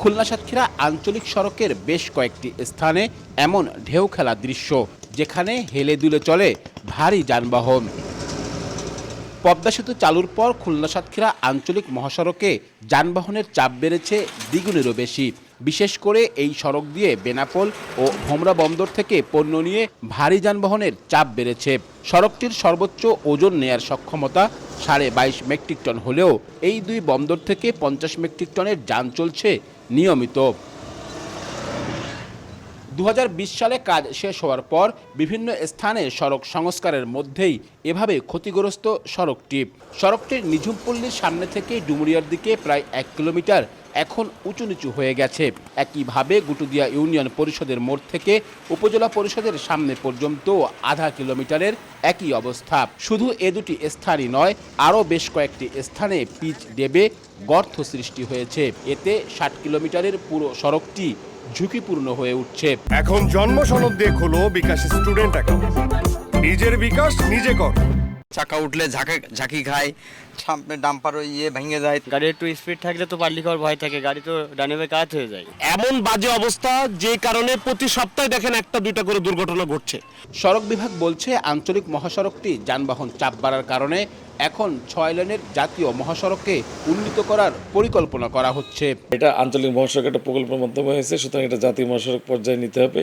খুলনা সাতক্ষীরা আঞ্চলিক সড়কের বেশ কয়েকটি স্থানে এমন ঢেউ খেলা দৃশ্য, যেখানে হেলে দুলে চলে ভারী যানবাহন। পদ্মা সেতু চালুর পর খুলনা সাতক্ষীরা আঞ্চলিক মহাসড়কে যানবাহনের চাপ বেড়েছে দ্বিগুণেরও বেশি। বিশেষ করে এই সড়ক দিয়ে বেনাপোল ও ভোমরা বন্দর থেকে পণ্য নিয়ে ভারী যানবাহনের চাপ বেড়েছে। সড়কটির সর্বোচ্চ ওজন নেয়ার সক্ষমতা সাড়ে বাইশ মেট্রিক টন হলেও এই দুই বন্দর থেকে পঞ্চাশ মেট্রিক টনের যান চলছে নিয়মিত। দু হাজার বিশ সালে কাজ শেষ হওয়ার পর বিভিন্ন স্থানে সড়ক সংস্কারের মধ্যেই এভাবে ক্ষতিগ্রস্ত সড়কটি। সড়কটির নিঝুমপল্লির সামনে থেকে ডুমুরিয়ার দিকে প্রায় এক কিলোমিটার এখন উঁচু নিচু হয়ে গেছে। একইভাবে গুটুদিয়া ইউনিয়ন পরিষদের মোড় থেকে উপজেলা পরিষদের সামনে পর্যন্ত আধা কিলোমিটারের একই অবস্থা। শুধু এ দুটি স্থানই নয়, আরও বেশ কয়েকটি স্থানে পিচ দেবে গর্ত সৃষ্টি হয়েছে। এতে ষাট কিলোমিটারের পুরো সড়কটি ঝুঁকিপূর্ণ হয়ে উঠছে। এখন জন্ম সনদ দিয়ে খোলো বিকাশ স্টুডেন্ট অ্যাকাউন্ট। নিজের বিকাশ নিজে কর। চাকা উঠলে ঝাঁকে ঝাঁকি খায় সামনে ডাম্পার ওই ইয়ে ভেঙে যায়। গাড়ি একটু স্পিড থাকলে তো পাল্লি খাওয়ার ভয় থাকে গাড়ি তো ডানে বাই কাজ হয়ে যায়। এমন বাজে অবস্থা যে কারণে প্রতি সপ্তাহে দেখেন একটা দুইটা করে দুর্ঘটনা ঘটছে। সড়ক বিভাগ বলছে আঞ্চলিক মহাসড়কটি যানবাহন চাপ বাড়ার কারণে এখন ছয় লেনের জাতীয় মহাসড়ককে উন্নীত করার পরিকল্পনা করা হচ্ছে। এটা আঞ্চলিক মহাসড়ক একটা প্রকল্পের মাধ্যমে হয়েছে সুতরাং এটা জাতীয় মহাসড়ক পর্যায়ে নিতে হবে।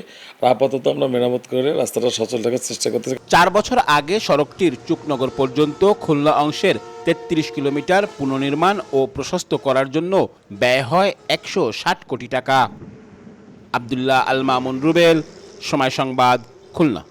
আপাতত আমরা মেরামত করে রাস্তাটা সচল রাখার চেষ্টা করতেছি। চার বছর আগে সড়কটির চুকনগর পর্যন্ত খুলনা অংশের তেত্রিশ কিলোমিটার পুনর্নির্মাণ ও প্রশস্ত করার জন্য ব্যয় হয় একশো ষাট কোটি টাকা। আবদুল্লাহ আল মামুন রুবেল সময় সংবাদ খুলনা।